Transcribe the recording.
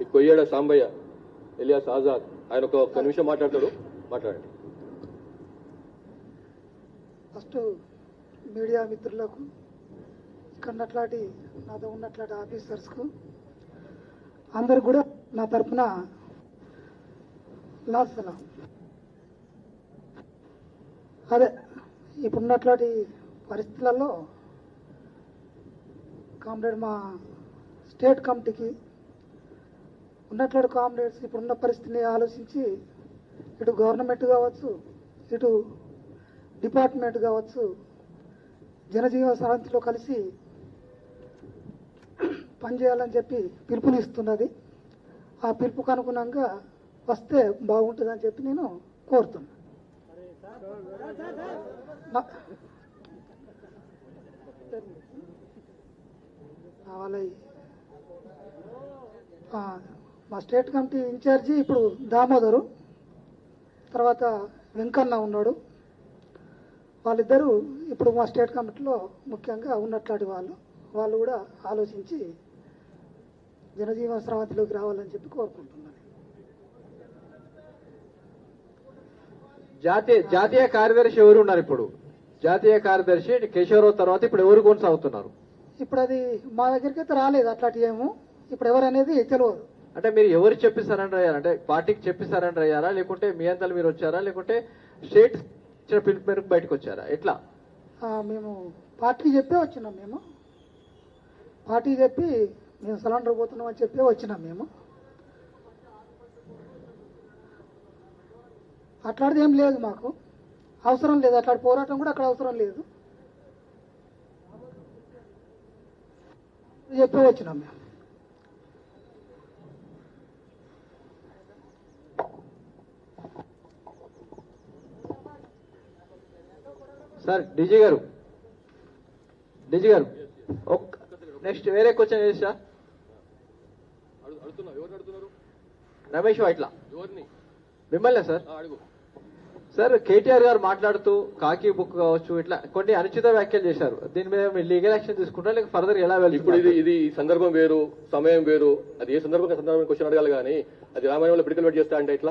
ఈ కొయ్యేడ సాంబయ్య ఎలియాస్ ఆజాద్ ఆయన ఒక ఒక్క నిమిషం మాట్లాడతాడు. మాట్లాడండి. ఫస్ట్ మీడియా మిత్రులకు ఇక్కడ నాతో ఉన్నట్లాంటి ఆఫీసర్స్కు అందరు కూడా నా తరపున లాస్ సలాం. అదే ఇప్పుడున్నట్లాంటి పరిస్థితులలో కామ్రేడ్ మా స్టేట్ కమిటీకి ఉన్నట్లాంటి కామ్రేడ్స్ ఇప్పుడున్న పరిస్థితిని ఆలోచించి ఇటు గవర్నమెంట్ కావచ్చు ఇటు డిపార్ట్మెంట్ కావచ్చు జనజీవన సరంతిలో కలిసి పనిచేయాలని చెప్పి పిలుపునిస్తున్నది. ఆ పిలుపుకు అనుగుణంగా వస్తే బాగుంటుందని చెప్పి నేను కోరుతున్నా. వాళ్ళ మా స్టేట్ కమిటీ ఇన్ఛార్జి ఇప్పుడు దామోదరు తర్వాత వెంకన్న ఉన్నాడు. వాళ్ళిద్దరూ ఇప్పుడు మా స్టేట్ కమిటీలో ముఖ్యంగా ఉన్నట్లాంటి వాళ్ళు. వాళ్ళు కూడా ఆలోచించి జనజీవన స్రవంతిలోకి రావాలని చెప్పి కోరుకుంటున్నాను. జాతీయ జాతీయ కార్యదర్శి ఎవరు ఉన్నారు ఇప్పుడు? జాతీయ కార్యదర్శి కేశవరావు తర్వాత ఇప్పుడు ఎవరు కొనసాగుతున్నారు? ఇప్పుడు అది మా దగ్గరికి అయితే రాలేదు అట్లాంటి ఏమో. ఇప్పుడు ఎవరనేది తెలియదు. అంటే మీరు ఎవరు చెప్పి సరెండర్ అంటే పార్టీకి చెప్పి సరెండర్ అయ్యారా? లేకుంటే మీ అంతలు మీరు వచ్చారా? లేకుంటే స్టేట్ ఇచ్చిన పిలుపు మేరకు బయటకు వచ్చారా? ఎట్లా? మేము పార్టీకి చెప్పే వచ్చినాం మేము. పార్టీకి చెప్పి మేము సిలిండర్ పోతున్నాం అని చెప్పే వచ్చినాం మేము. అట్లాంటిది ఏం లేదు మాకు. అవసరం లేదు. అట్లాంటి పోరాటం కూడా అక్కడ అవసరం లేదు. చెప్పే వచ్చినాం మేము. సార్ డిజీ గారు. డిజీ గారు. నెక్స్ట్ వేరే క్వశ్చన్ ఏది సార్? అడుగుతున్నారు రమేష్ ఇట్లా మిమ్మల్ని మిమ్మల్నే సార్. అడుగు సార్ కేటీఆర్ గారు మాట్లాడుతూ కాకి బుక్ కావచ్చు ఇట్లా కొన్ని అనుచిత వ్యాఖ్యలు చేశారు. దీని మీద మీరు లీగల్ యాక్షన్ తీసుకుంటారా లేక ఫర్దర్ ఎలా ఇప్పుడు ఇది ఇది సందర్భం వేరు సమయం వేరు. అది ఏ సందర్భం సందర్భం క్వశ్చన్ అడగాలి కానీ అది రామాయణంలో పిడికలు పెట్టి చేస్తా అంటే ఇట్లా?